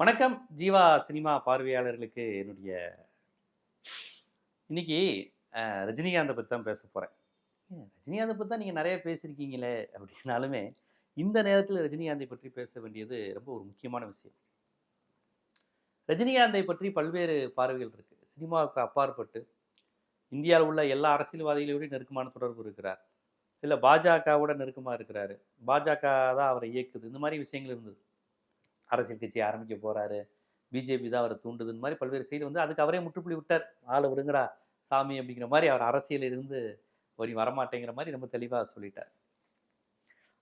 வணக்கம். ஜீவா சினிமா பார்வையாளர்களுக்கு என்னுடைய இன்னைக்கு ரஜினிகாந்தை பற்றி தான் பேச போகிறேன் ரஜினிகாந்தை பற்றி தான் நீங்கள் நிறைய பேசியிருக்கீங்களே அப்படின்னாலுமே இந்த நேரத்தில் ரஜினிகாந்தை பற்றி பேச வேண்டியது ரொம்ப ஒரு முக்கியமான விஷயம். ரஜினிகாந்தை பற்றி பல்வேறு பார்வைகள் இருக்குது சினிமாவுக்கு அப்பாற்பட்டு இந்தியாவில் உள்ள எல்லா அரசியல்வாதிகளையும் நெருக்கமான தொடர்பு இருக்கிறார். இல்லை பாஜகவோட நெருக்கமாக இருக்கிறாரு. பாஜக தான் அவரை இயக்குது. இந்த மாதிரி விஷயங்கள் இருந்தது. அரசியல் கட்சி ஆரம்பிக்க போகிறாரு பிஜேபி தான் அவரை தூண்டுதுன்னு மாதிரி பல்வேறு செய்தி வந்து அதுக்கு அவரே முற்றுப்புள்ளி விட்டார். ஆளை விடுங்கடா சாமி அப்படிங்கிற மாதிரி அவர் அரசியலில் இருந்து ஒரு வரமாட்டேங்கிற மாதிரி ரொம்ப தெளிவாக சொல்லிட்டார்.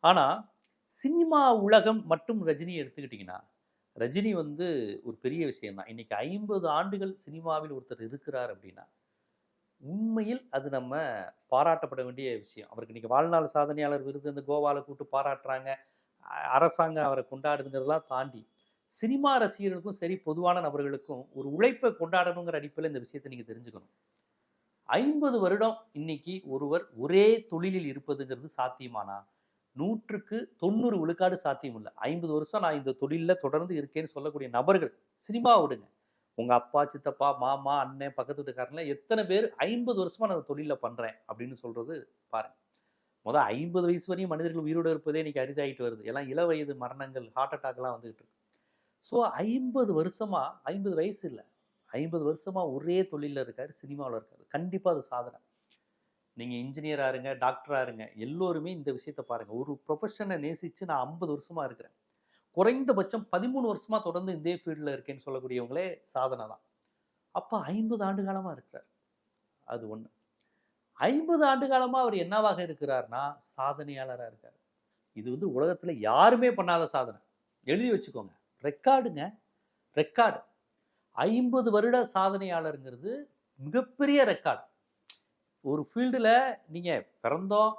ஆனால் சினிமா உலகம் மட்டும் ரஜினியை எடுத்துக்கிட்டிங்கன்னா ரஜினி வந்து ஒரு பெரிய விஷயம் தான். ஐம்பது ஆண்டுகள் சினிமாவில் ஒருத்தர் இருக்கிறார் அப்படின்னா உண்மையில் அது நம்ம பாராட்டப்பட வேண்டிய விஷயம். அவருக்கு இன்றைக்கி வாழ்நாள் சாதனையாளர் விருது அந்த கோவாவில் கூப்பிட்டு பாராட்டுறாங்க. அரசாங்கம் அவரை கொண்டாடுதுங்கிறதெல்லாம் தாண்டி சினிமா ரசிகர்களுக்கும் சரி பொதுவான நபர்களுக்கும் ஒரு உழைப்பை கொண்டாடணுங்கிற அடிப்படையில் இந்த விஷயத்தை நீங்கள் தெரிஞ்சுக்கணும். ஐம்பது வருடம் இன்னைக்கு ஒருவர் ஒரே தொழிலில் இருப்பதுங்கிறது சாத்தியமானா? நூற்றுக்கு தொண்ணூறு விழுக்காடு சாத்தியம் இல்லை. ஐம்பது வருஷம் நான் இந்த தொழிலில் தொடர்ந்து இருக்கேன்னு சொல்லக்கூடிய நபர்கள் சினிமா விடுங்க உங்கள் அப்பா சித்தப்பா மாமா அண்ணன் பக்கத்து வீட்டுக்காரங்கள எத்தனை பேர் ஐம்பது வருஷமாக நான் தொழிலில் பண்ணுறேன் அப்படின்னு சொல்கிறது பாருங்கள் மொதல் ஐம்பது வயசு வரையும் மனிதர்கள் உயிரோடு இருப்பதே இன்னைக்கு அரிதாகிட்டு வருது. எல்லாம் இள வயது மரணங்கள் ஹார்ட் அட்டாக்லாம் வந்துகிட்டு இருக்கு. ஸோ ஐம்பது வருஷமா ஐம்பது வயசு இல்லை ஐம்பது வருஷமா ஒரே தொழிலில் இருக்காரு சினிமாவில் இருக்காரு. கண்டிப்பாக அது சாதனை. நீங்கள் இன்ஜினியராக இருங்க டாக்டராக இருங்க எல்லோருமே இந்த விஷயத்தை பாருங்கள் ஒரு ப்ரொஃபஷனை நேசித்து நான் ஐம்பது வருஷமாக இருக்கிறேன். குறைந்தபட்சம் பதிமூணு வருஷமாக தொடர்ந்து இதே ஃபீல்டில் இருக்கேன்னு சொல்லக்கூடியவங்களே சாதனை தான். அப்போ ஐம்பது ஆண்டு காலமாக இருக்கிறார். அது ஒன்று ஐம்பது ஆண்டு காலமாக அவர் என்னவாக இருக்கிறார்னா சாதனையாளராக இருக்கார். இது வந்து உலகத்தில் யாருமே பண்ணாத சாதனை. எழுதி வச்சுக்கோங்க. ரெக்கார்டுங்க. ரெக்கார்டு. ஐம்பது வருட சாதனையாளருங்கிறது மிகப்பெரிய ரெக்கார்டு. ஒரு ஃபீல்டில் நீங்கள் பிறந்தோம்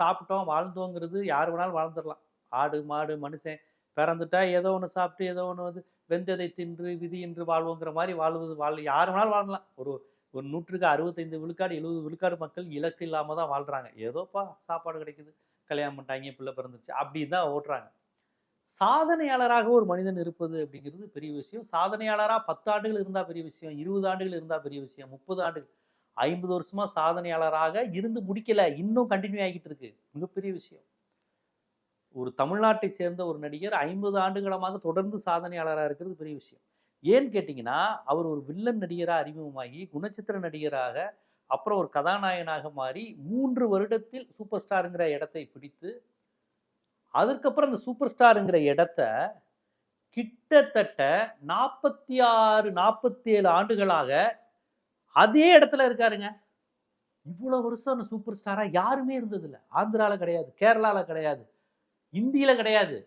சாப்பிட்டோம் வாழ்ந்தோங்கிறது யார் வேணாலும் வாழ்ந்துடலாம். ஆடு மாடு மனுஷன் பிறந்துட்டா ஏதோ ஒன்று சாப்பிட்டு ஏதோ ஒன்று வந்து வெந்ததை தின்று விதி என்று வாழ்வோங்கிற மாதிரி வாழ்வது வாழ் யார் வேணாலும் வாழலாம். ஒரு ஒரு நூற்றுக்கு அறுபத்தைந்து விழுக்காடு எழுபது விழுக்காடு மக்கள் இலக்கு இல்லாமல் தான் வாழ்கிறாங்க ஏதோப்பா சாப்பாடு கிடைக்குது கல்யாணம் பண்ணிட்டாங்க பிள்ளை பிறந்துச்சு அப்படின்னு தான் ஓட்டுறாங்க. சாதனையாளராக ஒரு மனிதன் இருப்பது அப்படிங்கிறது பெரிய விஷயம். சாதனையாளராக பத்து ஆண்டுகள் இருந்தால் பெரிய விஷயம் இருபது ஆண்டுகள் இருந்தால் பெரிய விஷயம் முப்பது ஆண்டுகள் ஐம்பது வருஷமாக சாதனையாளராக இருந்து முடிக்கலை இன்னும் கண்டினியூ ஆகிட்டு இருக்கு. மிகப்பெரிய விஷயம். ஒரு தமிழ்நாட்டை சேர்ந்த ஒரு நடிகர் ஐம்பது ஆண்டுகளமாக தொடர்ந்து சாதனையாளராக இருக்கிறது பெரிய விஷயம். ஏன்னு கேட்டிங்கன்னா அவர் ஒரு வில்லன் நடிகராக அறிமுகமாகி குணச்சித்திர நடிகராக அப்புறம் ஒரு கதாநாயகனாக மாறி மூன்று வருடத்தில் சூப்பர் ஸ்டாருங்கிற இடத்தை பிடித்து அதுக்கப்புறம் அந்த சூப்பர் ஸ்டாருங்கிற இடத்த கிட்டத்தட்ட நாற்பத்தி ஆறு நாற்பத்தி ஏழு ஆண்டுகளாக அதே இடத்துல இருக்காருங்க. இவ்வளோ வருஷம் அந்த சூப்பர் ஸ்டாராக யாருமே இருந்ததில்லை. ஆந்திராவில் கிடையாது கேரளாவில் கிடையாது இந்தியில் கிடையாது.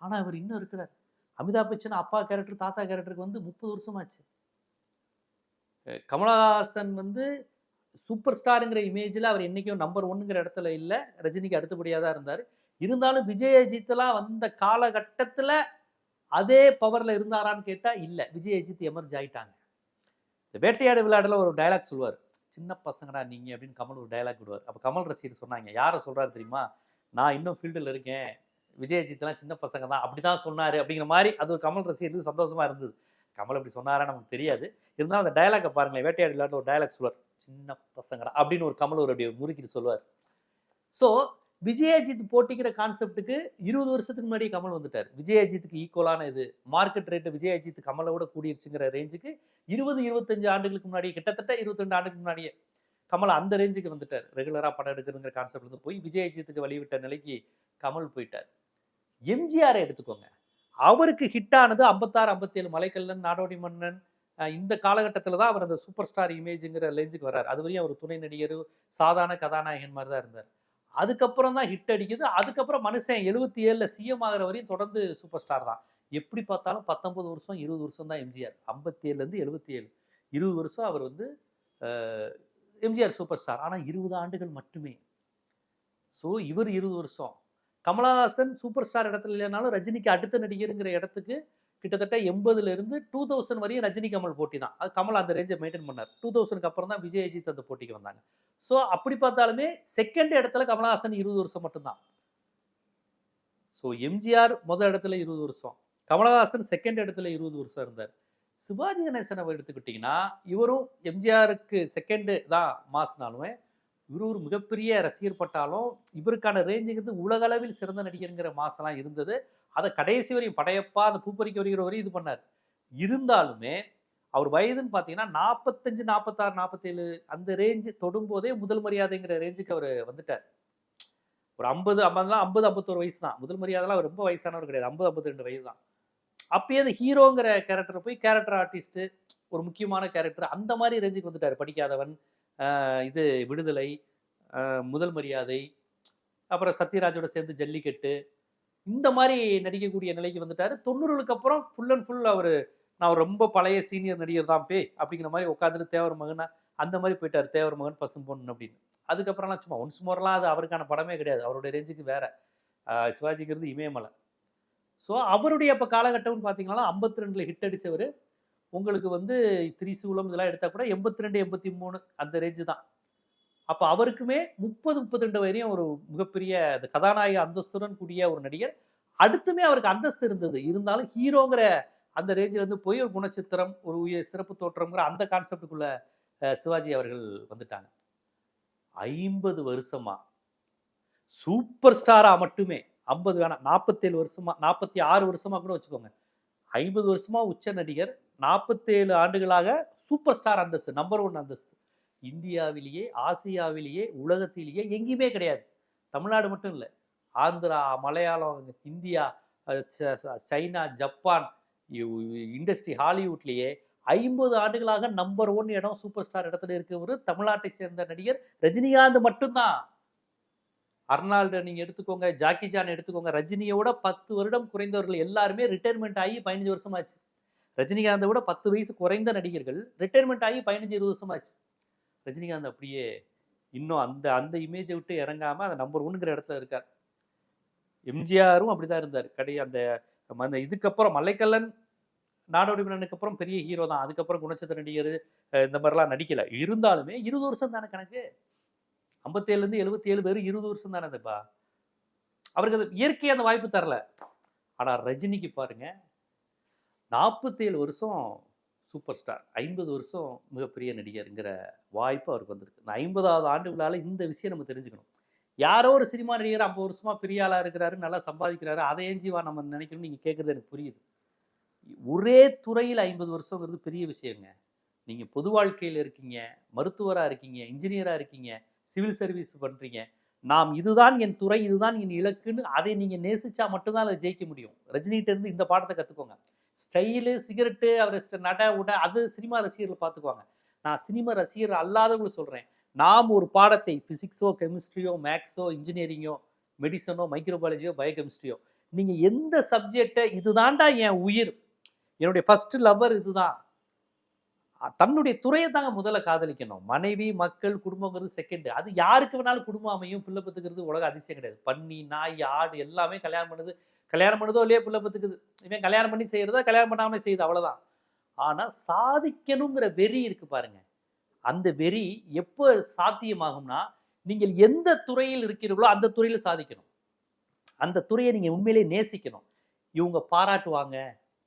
ஆனால் அவர் இன்னும் இருக்கிறார். அமிதாப் பச்சன் அப்பா கேரக்டர் தாத்தா கேரக்டருக்கு வந்து முப்பது வருஷமாச்சு. அஹ் கமலஹாசன் வந்து சூப்பர் ஸ்டாருங்கிற இமேஜில் அவர் என்னைக்கும் நம்பர் ஒன்னுங்கிற இடத்துல இல்லை. ரஜினிக்கு அடுத்தபடியாக தான் இருந்தார். இருந்தாலும் விஜய் அஜித்லாம் வந்த காலகட்டத்தில் அதே பவரில் இருந்தாரான்னு கேட்டால் இல்லை. விஜய் அஜித் எமர்ஜ் ஆயிட்டாங்க. இந்த வேட்டையாடு விளையாடல ஒரு டயலாக் சொல்லுவார். சின்ன பசங்கடா நீங்கள் அப்படின்னு கமல் ஒரு டயலாக் விடுவார். அப்போ கமல் ரசிகர் சொன்னாங்க. யாரை சொல்கிறாரு தெரியுமா? நான் இன்னும் ஃபீல்டில் இருக்கேன். விஜயஜித்லாம் சின்ன பசங்க தான். அப்படி தான் சொன்னார் அப்படிங்கிற மாதிரி அது ஒரு கமல் ரசிகர்களுக்கு சந்தோஷமாக இருந்தது. கமல் அப்படி சொன்னாரா நமக்கு தெரியாது. இருந்தாலும் அந்த டயலாக்கை பாருங்களேன் வேட்டையாடி விளையாட்டு ஒரு டயலாக் சொல்லுவார். சின்ன பசங்கடா அப்படின்னு ஒரு கமல் ஒரு அப்படி முறுக்கிட்டு சொல்லுவார். ஸோ விஜயஜித் போட்டிக்கிற கான்செப்ட்டுக்கு இருபது வருஷத்துக்கு முன்னாடி கமல் வந்துட்டார். விஜயஜித்துக்கு ஈக்குவலான இது. மார்க்கெட் ரேட்டு விஜயஜித் கமலை விட கூடிருச்சுங்கிற ரேஞ்சுக்கு இருபது இருபத்தஞ்சு ஆண்டுகளுக்கு முன்னாடி கிட்டத்தட்ட இருபத்தெண்டு ஆண்டுக்கு முன்னாடியே கமல் அந்த ரேஞ்சுக்கு வந்துட்டார். ரெகுலராக படம் எடுக்கிறதுங்கிற கான்செப்ட்லேருந்து போய் விஜயஜித்துக்கு வழிவிட்ட நிலைக்கு கமல் போயிட்டார். எம்ஜிஆரை எடுத்துக்கோங்க. அவருக்கு ஹிட் ஆனது ஐம்பத்தாறு ஐம்பத்தேழு மலைக்கல்லன் நாடோடி மன்னன் இந்த காலகட்டத்தில் தான் அவர் அந்த சூப்பர் ஸ்டார் இமேஜுங்கிற லெஞ்சுக்கு வர்றார். அது வரையும் அவர் துணை நடிகர் சாதாரண கதாநாயகன் மாதிரி தான் இருந்தார். அதுக்கப்புறம் தான் ஹிட் அடிக்குது. அதுக்கப்புறம் மனுஷன் எழுபத்தி ஏழில் சிஎம் ஆகிற வரையும் தொடர்ந்து சூப்பர் ஸ்டார் தான். எப்படி பார்த்தாலும் பத்தொன்பது வருஷம் இருபது வருஷம் தான் எம்ஜிஆர். ஐம்பத்தி ஏழுலேருந்து எழுபத்தி ஏழு இருபது வருஷம் அவர் வந்து எம்ஜிஆர் சூப்பர் ஸ்டார் ஆனால் இருபது ஆண்டுகள் மட்டுமே. ஸோ இவர் இருபது வருஷம். கமலஹாசன் சூப்பர் ஸ்டார் இடத்துல இல்லைனாலும் ரஜினிக்கு அடுத்த நடிகருங்கிற இடத்துக்கு கிட்டத்தட்ட எண்பதுலேருந்து டூ தௌசண்ட் வரையும் ரஜினி கமல் போட்டி தான். அது கமல் அந்த ரேஞ்சை மெயின்டைன் பண்ணார். டூ தௌசண்ட்க்கு அப்புறம் தான் விஜய் அஜித் அந்த போட்டிக்கு வந்தாங்க. ஸோ அப்படி பார்த்தாலுமே செகண்ட் இடத்துல கமலஹாசன் இருபது வருஷம் மட்டும்தான். ஸோ எம்ஜிஆர் முதல் இடத்துல இருபது வருஷம். கமலஹாசன் செகண்ட் இடத்துல இருபது வருஷம் இருந்தார். சிவாஜி கணேசன் அவர் எடுத்துக்கிட்டிங்கன்னா இவரும் எம்ஜிஆருக்கு செகண்டு தான் மாசினாலுமே இவர் ஒரு மிகப்பெரிய ரசிகர் பட்டாலும் இவருக்கான ரேஞ்சுங்கிறது உலக அளவில் சிறந்த நடிகருங்கிற மாசெல்லாம் இருந்தது. அதை கடைசி வரையும் படையப்பா அந்த பூப்பறிக்க வருகிற வரையும் இது பண்ணார். இருந்தாலுமே அவர் வயதுன்னு பார்த்தீங்கன்னா நாற்பத்தஞ்சு நாற்பத்தாறு நாற்பத்தேழு அந்த ரேஞ்சு தொடும்போதே முதல் மரியாதைங்கிற ரேஞ்சுக்கு அவர் வந்துட்டார். ஒரு ஐம்பது ஐம்பதுலாம் ஐம்பது ஐம்பத்தோரு வயசு தான். முதல் மரியாதைலாம் அவர் ரொம்ப வயசானவர் கிடையாது. ஐம்பது ஐம்பத்தி ரெண்டு வயசு தான். அப்பயே அந்த ஹீரோங்கிற கேரக்டர் போய் கேரக்டர் ஆர்டிஸ்ட் ஒரு முக்கியமான கேரக்டர் அந்த மாதிரி ரேஞ்சுக்கு வந்துட்டார். படிக்காதவன் இது விடுதலை முதல் மரியாதை அப்புறம் சத்யராஜோட சேர்ந்து ஜல்லிக்கட்டு இந்த மாதிரி நடிக்கக்கூடிய நிலைக்கு வந்துட்டாரு. தொண்ணூறுகளுக்கு அப்புறம் ஃபுல் அண்ட் ஃபுல் அவர் நான் ரொம்ப பழைய சீனியர் நடிகர் தான் பே அப்படிங்கிற மாதிரி உட்காந்துட்டு தேவர் மகனா அந்த மாதிரி போயிட்டார். தேவர் மகன் பசும் பொண்ணு அப்படின்னு. அதுக்கப்புறம்லாம் சும்மா ஒன்ஸ் மோர்லாம் அது அவருக்கான படமே கிடையாது. அவருடைய ரேஞ்சுக்கு வேற. சிவாஜிங்கிறது இமயமலை. ஸோ அவருடைய இப்போ காலகட்டம்னு பார்த்தீங்கன்னா ஐம்பத்தி ரெண்டில் ஹிட் அடித்தவர் உங்களுக்கு வந்து திரிசூலம் இதெல்லாம் எடுத்தால் கூட எண்பத்தி ரெண்டு எண்பத்தி மூணு அந்த ரேஞ்சு தான். அப்போ அவருக்குமே முப்பது முப்பத்தி ரெண்டு வரையும் ஒரு மிகப்பெரிய அந்த கதாநாயக அந்தஸ்துடன் கூடிய ஒரு நடிகர். அடுத்துமே அவருக்கு அந்தஸ்து இருந்தது. இருந்தாலும் ஹீரோங்கிற அந்த ரேஞ்சில் இருந்து போய் ஒரு குணச்சித்திரம் ஒரு உயர் சிறப்பு தோற்றம்ங்கிற அந்த கான்செப்டுக்குள்ள சிவாஜி அவர்கள் வந்துட்டாங்க. ஐம்பது வருஷமா. சூப்பர் ஸ்டாரா மட்டுமே ஐம்பது வேணாம் நாற்பத்தேழு வருஷமா நாற்பத்தி ஆறு வருஷமா கூட வச்சுக்கோங்க. ஐம்பது வருஷமா உச்ச நடிகர் நாற்பத்தேழு ஆண்டுகளாக சூப்பர் ஸ்டார் அந்தஸ்து நம்பர் ஒன் அந்தஸ்து. இந்தியாவிலேயே ஆசியாவிலேயே உலகத்திலேயே எங்கேயுமே கிடையாது. தமிழ்நாடு மட்டும் இல்லை. ஆந்திரா மலையாளம் இந்தியா ச- ச- சைனா ஜப்பான் இண்டஸ்ட்ரி ஹாலிவுட்லேயே ஐம்பது ஆண்டுகளாக நம்பர் ஒன் இடம் சூப்பர் ஸ்டார் இடத்துல இருக்கவர் தமிழ்நாட்டை சேர்ந்த நடிகர் ரஜினிகாந்த் மட்டும்தான். அர்னால்டு நீங்கள் எடுத்துக்கோங்க ஜாக்கி ஜான் எடுத்துக்கோங்க ரஜினியோட பத்து வருடம் குறைந்தவர்கள் எல்லாருமே ரிட்டையர்மெண்ட் ஆகி பதினஞ்சு வருஷமாச்சு. ரஜினிகாந்தை விட பத்து வயசு குறைந்த நடிகர்கள் ரிட்டையர்மெண்ட் ஆகி பதினஞ்சு இருபது வருஷமாச்சு ரஜினிகாந்த் அப்படியே இன்னும் அந்த அந்த இமேஜை விட்டு இறங்காமல் அந்த நம்பர் ஒன்னுங்கிற இடத்துல இருக்கார். எம்ஜிஆரும் அப்படிதான் இருந்தார். கடை அந்த அந்த இதுக்கப்புறம் மலைக்கல்லன் நாடோடி மன்னனுக்கு அப்புறம் பெரிய ஹீரோ தான். அதுக்கப்புறம் குணச்சித்திர நடிகர் இந்த மாதிரிலாம் நடிக்கல. இருந்தாலுமே இருபது வருஷம் தானே கணக்கு? ஐம்பத்தேழுலேருந்து எழுபத்தேழு எழுபத்தி ஏழு பேர் இருபது வருஷம் தானே அதுப்பா அவருக்கு அது இயற்கையாக அந்த வாய்ப்பு தரல. ஆனால் ரஜினிக்கு பாருங்க நாற்பத்தேழு வருஷம் சூப்பர் ஸ்டார். ஐம்பது வருஷம் மிகப்பெரிய நடிகருங்கிற வாய்ப்பு அவருக்கு வந்திருக்கு. இந்த ஐம்பதாவது ஆண்டுகளால் இந்த விஷயம் நம்ம தெரிஞ்சுக்கணும். யாரோ ஒரு சினிமா நடிகர் ஐம்பது வருஷமா பெரிய ஆளாக இருக்கிறாரு நல்லா சம்பாதிக்கிறாரு அதை ஏஞ்சிவா நம்ம நினைக்கணும் நீங்கள் கேட்குறது எனக்கு புரியுது. ஒரே துறையில் ஐம்பது வருஷங்கிறது பெரிய விஷயங்க. நீங்கள் பொது வாழ்க்கையில் இருக்கீங்க மருத்துவராக இருக்கீங்க இன்ஜினியராக இருக்கீங்க சிவில் சர்வீஸ் பண்ணுறீங்க நாம் இதுதான் என் துறை இதுதான் என் இலக்குன்னு அதை நீங்கள் நேசிச்சா மட்டும்தான் அதை ஜெயிக்க முடியும். ரஜினிகிட்டேருந்து இந்த பாடத்தை கற்றுக்கோங்க ஸ்டைலு சிகரெட்டு அவர் நட உட அது சினிமா ரசிகர்கள் பார்த்துக்குவாங்க நான் சினிமா ரசிகர் அல்லாதவங்களும் சொல்கிறேன் நாம் ஒரு பாடத்தை ஃபிசிக்ஸோ கெமிஸ்ட்ரியோ மேக்ஸோ இன்ஜினியரிங்கோ மெடிசனோ மைக்ரோபாலஜியோ பயோகெமிஸ்ட்ரியோ நீங்கள் எந்த சப்ஜெக்டை இதுதான்டா என் உயிர். என்னுடைய ஃபர்ஸ்ட் லவ்வர் இதுதான். தன்னுடைய துறையை தாங்க முதல்ல காதலிக்கணும். மனைவி மக்கள் குடும்பங்கிறது செகண்ட் அது யாருக்கு வேணாலும் குடும்பம் அமையும். பிள்ளை பத்துக்கிறது உலக அதிசயம் கிடையாது. பன்னி நாய் ஆடு எல்லாமே கல்யாணம் பண்ணுது. கல்யாணம் பண்ணுதோ இல்லையோ பிள்ளை பத்துக்குது. இவன் கல்யாணம் பண்ணி செய்யறதா கல்யாணம் பண்ணாமல் செய்யுது. அவ்வளோதான் ஆனால் சாதிக்கணுங்கிற வெறி இருக்கு பாருங்க. அந்த வெறி எப்போ சாத்தியமாகும்னா நீங்கள் எந்த துறையில் இருக்கிறீர்களோ அந்த துறையில் சாதிக்கணும். அந்த துறையை நீங்கள் உண்மையிலேயே நேசிக்கணும். இவங்க பாராட்டுவாங்க.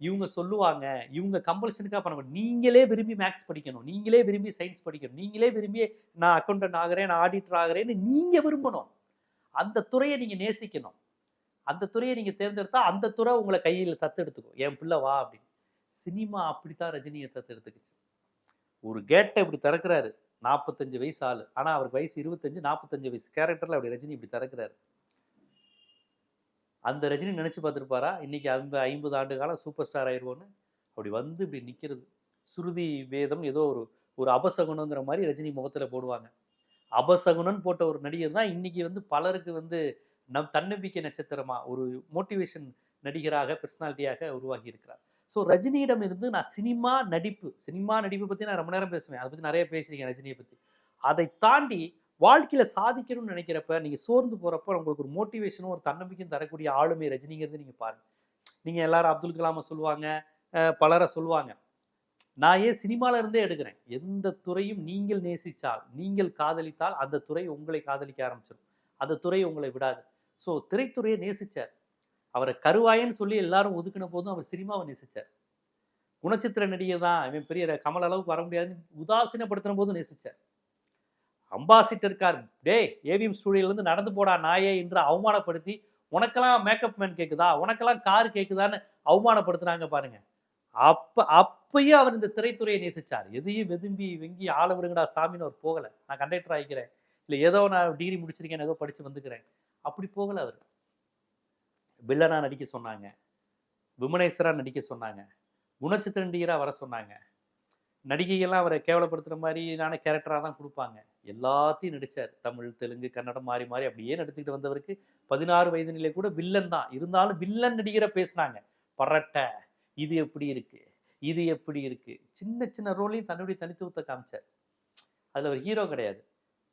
இவங்க சொல்லுவாங்க இவங்க கம்பல்ஷனுக்காக பண்ண முடியும் நீங்களே விரும்பி மேக்ஸ் படிக்கணும். நீங்களே விரும்பி சயின்ஸ் படிக்கணும். நீங்களே விரும்பி நான் அக்கௌண்டன்ட் ஆகிறேன் நான் ஆடிட்டர் ஆகிறேன்னு நீங்கள் விரும்பணும். அந்த துறையை நீங்கள் நேசிக்கணும். அந்த துறையை நீங்கள் தேர்ந்தெடுத்தா அந்த துறை உங்களை கையில் தத்தெடுத்துக்கும் என் பிள்ளை வா அப்படின்னு. சினிமா அப்படித்தான் ரஜினியை தத்தெடுத்துக்குச்சு ஒரு கேட்டை இப்படி திறக்கிறாரு. நாற்பத்தஞ்சு வயசு ஆளு. ஆனால் அவருக்கு வயசு இருபத்தஞ்சு நாற்பத்தஞ்சு வயசு. கேரக்டரில் அப்படி ரஜினி இப்படி திறக்கிறாரு. அந்த ரஜினி நினச்சி பார்த்துருப்பாரா? இன்றைக்கி அந்த ஐம்பது ஆண்டு காலம் சூப்பர் ஸ்டார் ஆயிடுவோன்னு அப்படி வந்து இப்படி நிற்கிறது சுருதி வேதம் ஏதோ ஒரு ஒரு அபசகுணங்கிற மாதிரி ரஜினி முகத்தில் போடுவாங்க. அபசகுணன் போட்ட ஒரு நடிகர் தான் இன்னைக்கு வந்து பலருக்கு வந்து நம் தன்னம்பிக்கை நட்சத்திரமா ஒரு மோட்டிவேஷன் நடிகராக பர்சனாலிட்டியாக உருவாகி இருக்கிறார். ஸோ ரஜினியிடம் இருந்து நான் சினிமா நடிப்பு சினிமா நடிப்பு பற்றி நான் ரொம்ப நேரம் பேசுவேன். அதை பற்றி நிறைய பேசியிருக்கேன் ரஜினியை பற்றி அதை தாண்டி வாழ்க்கையில சாதிக்கணும்னு நினைக்கிறப்ப நீங்க சோர்ந்து போறப்ப உங்களுக்கு ஒரு மோட்டிவேஷனும் ஒரு தன்னம்பிக்கையும் தரக்கூடிய ஆளுமை ரஜினிங்கிறது நீங்க பாருங்க. நீங்க எல்லாரும் அப்துல் கலாம சொல்லுவாங்க பலரை சொல்லுவாங்க. நான் ஏன் சினிமால இருந்தே எடுக்கிறேன்? எந்த துறையும் நீங்கள் நேசித்தால் நீங்கள் காதலித்தால் அந்த துறை உங்களை காதலிக்க ஆரம்பிச்சிடும் அந்த துறை உங்களை விடாது. ஸோ திரைத்துறையை நேசிச்சார். அவரை கருவாயன்னு சொல்லி எல்லாரும் ஒதுக்கின போதும் அவர் சினிமாவை நேசிச்சார். குணச்சித்திர நடிகை தான். இவன் பெரிய கமல் அளவுக்கு வர முடியாதுன்னு உதாசீனப்படுத்தின போதும் நேசிச்சார். அம்பாசிட்டர் கார் டேய் ஏவிஎம் ஸ்டூடியோலேருந்து நடந்து போடா நாயே என்று அவமானப்படுத்தி உனக்கெல்லாம் மேக்கப் மேன் கேட்குதா உனக்கெல்லாம் கார் கேட்குதான்னு அவமானப்படுத்துனாங்க பாருங்க. அப்போ அப்பயும் அவர் இந்த திரைத்துறையை நேசிச்சார். எதையும் வெதும்பி வெங்கி ஆள விடுங்கடா சாமின்னு அவர் போகலை. நான் கண்டக்டர் ஆகிக்கிறேன் இல்லை ஏதோ நான் டிகிரி முடிச்சிருக்கேன் ஏதோ படித்து வந்துக்கிறேன். அப்படி போகலை அவர். வில்லனா நடிக்க சொன்னாங்க. விமனேஸ்வரா நடிக்க சொன்னாங்க. குணச்சித்திர நடிகரா வர சொன்னாங்க. நடிகைகள்லாம் அவரை கேவலப்படுத்துகிற மாதிரியான கேரக்டராக தான் கொடுப்பாங்க. எல்லாத்தையும் நடித்தார் தமிழ் தெலுங்கு கன்னடம் மாறி மாறி அப்படியே நடித்துக்கிட்டு வந்தவருக்கு பதினாறு வயது நிலை கூட வில்லன் தான். இருந்தாலும் வில்லன் நடிகரை பேசுனாங்க. பரட்டை இது எப்படி இருக்கு? இது எப்படி இருக்கு? சின்ன சின்ன ரோலையும் தன்னுடைய தனித்துவத்தை காமிச்சார். அதில் அவர் ஹீரோ கிடையாது.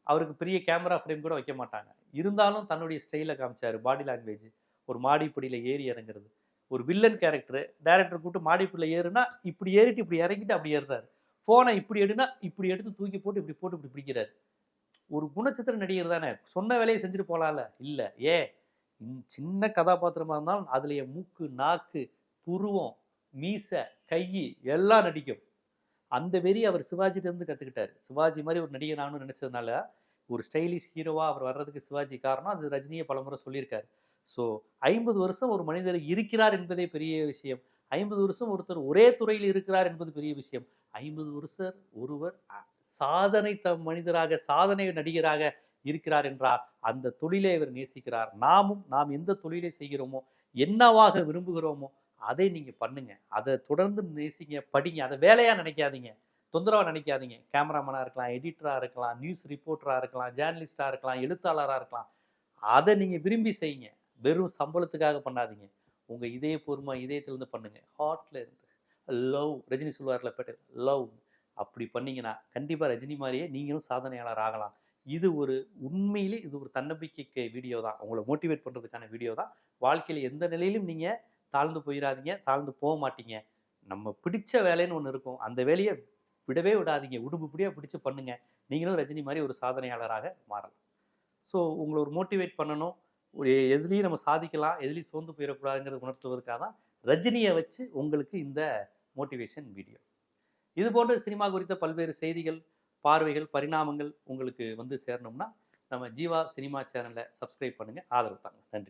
அவருக்கு பெரிய கேமரா ஃப்ரேம் கூட வைக்க மாட்டாங்க. இருந்தாலும் தன்னுடைய ஸ்டைலை காமிச்சார். பாடி லாங்குவேஜ் ஒரு மாடிப்படியில் ஏறி இறங்குறது. ஒரு வில்லன் கேரக்டர் டேரக்டர் கூப்பிட்டு மாடிப்படியில் ஏறுனா இப்படி ஏறிட்டு இப்படி இறங்கிட்டு அப்படி ஏறுறாரு. ஃபோனை இப்படி எடுனா இப்படி எடுத்து தூக்கி போட்டு இப்படி போட்டு இப்படி பிடிக்கிறாரு. ஒரு குணச்சித்திர நடிகர் தானே. சொன்ன வேலையை செஞ்சுட்டு போகலாம்ல இல்லை. ஏ சின்ன கதாபாத்திரமா இருந்தாலும் அதுலேயே மூக்கு நாக்கு புருவம் மீசை கை எல்லாம் நடிக்கும். அந்த வெறி அவர் சிவாஜிட்ட இருந்து கத்துக்கிட்டாரு. சிவாஜி மாதிரி ஒரு நடிகர் நானும் நினைச்சதுனால ஒரு ஸ்டைலிஷ் ஹீரோவா அவர் வர்றதுக்கு சிவாஜி காரணம். அது ரஜினியை பலமுறை சொல்லியிருக்காரு. ஸோ ஐம்பது வருஷம் ஒரு மனிதர் இருக்கிறார் என்பதே பெரிய விஷயம். ஐம்பது வருஷம் ஒருத்தர் ஒரே துறையில் இருக்கிறார் என்பது பெரிய விஷயம். ஐம்பது வருஷம் ஒருவர் சாதனை த மனிதராக சாதனை நடிகராக இருக்கிறார் என்றார் அந்த தொழிலை இவர் நேசிக்கிறார். நாமும் நாம் எந்த தொழிலை செய்கிறோமோ என்னவாக விரும்புகிறோமோ அதை நீங்கள் பண்ணுங்க. அதை தொடர்ந்து நேசிங்க படிங்க. அதை வேலையாக நினைக்காதீங்க. தொந்தரவாக நினைக்காதீங்க. கேமராமேனாக இருக்கலாம் எடிட்டராக இருக்கலாம் நியூஸ் ரிப்போர்ட்டராக இருக்கலாம் ஜேர்னலிஸ்டாக இருக்கலாம் எழுத்தாளராக இருக்கலாம். அதை நீங்கள் விரும்பி செய்யுங்க. வெறும் சம்பளத்துக்காக பண்ணாதீங்க. உங்க இதயபூர்வமா இதயத்திலிருந்து பண்ணுங்க. ஹார்ட்ல இருந்து. லவ் ரஜினி சொல்லுவார்ல பேட்டு லவ் அப்படி பண்ணீங்கன்னா கண்டிப்பா ரஜினி மாதிரியே நீங்களும் சாதனையாளர் ஆகலாம். இது ஒரு உண்மையிலே இது ஒரு தன்னம்பிக்கைக்கு வீடியோ தான். உங்களை மோட்டிவேட் பண்றதுக்கான வீடியோ தான். வாழ்க்கையில எந்த நிலையிலும் நீங்க தாழ்ந்து போயிடாதீங்க தாழ்ந்து போக மாட்டீங்க. நம்ம பிடிச்ச வேலைன்னு ஒன்று இருக்கும். அந்த வேலையை விடவே விடாதீங்க. உடுப்புப்படியாக பிடிச்சி பண்ணுங்க. நீங்களும் ரஜினி மாதிரி ஒரு சாதனையாளராக மாறலாம். ஸோ உங்களை ஒரு மோட்டிவேட் பண்ணணும். ஒரு எதிரியும் நம்ம சாதிக்கலாம் எதுலேயும் சோர்ந்து போயிடக்கூடாதுங்கிறத உணர்த்துவதற்காக தான் ரஜினியை வச்சு உங்களுக்கு இந்த மோட்டிவேஷன் வீடியோ இது போன்ற சினிமா குறித்த பல்வேறு செய்திகள் பார்வைகள் பரிணாமங்கள் உங்களுக்கு வந்து சேரணும்னா நம்ம ஜீவா சினிமா சேனலை சப்ஸ்கிரைப் பண்ணுங்கள் ஆதரவு தாங்க. நன்றி.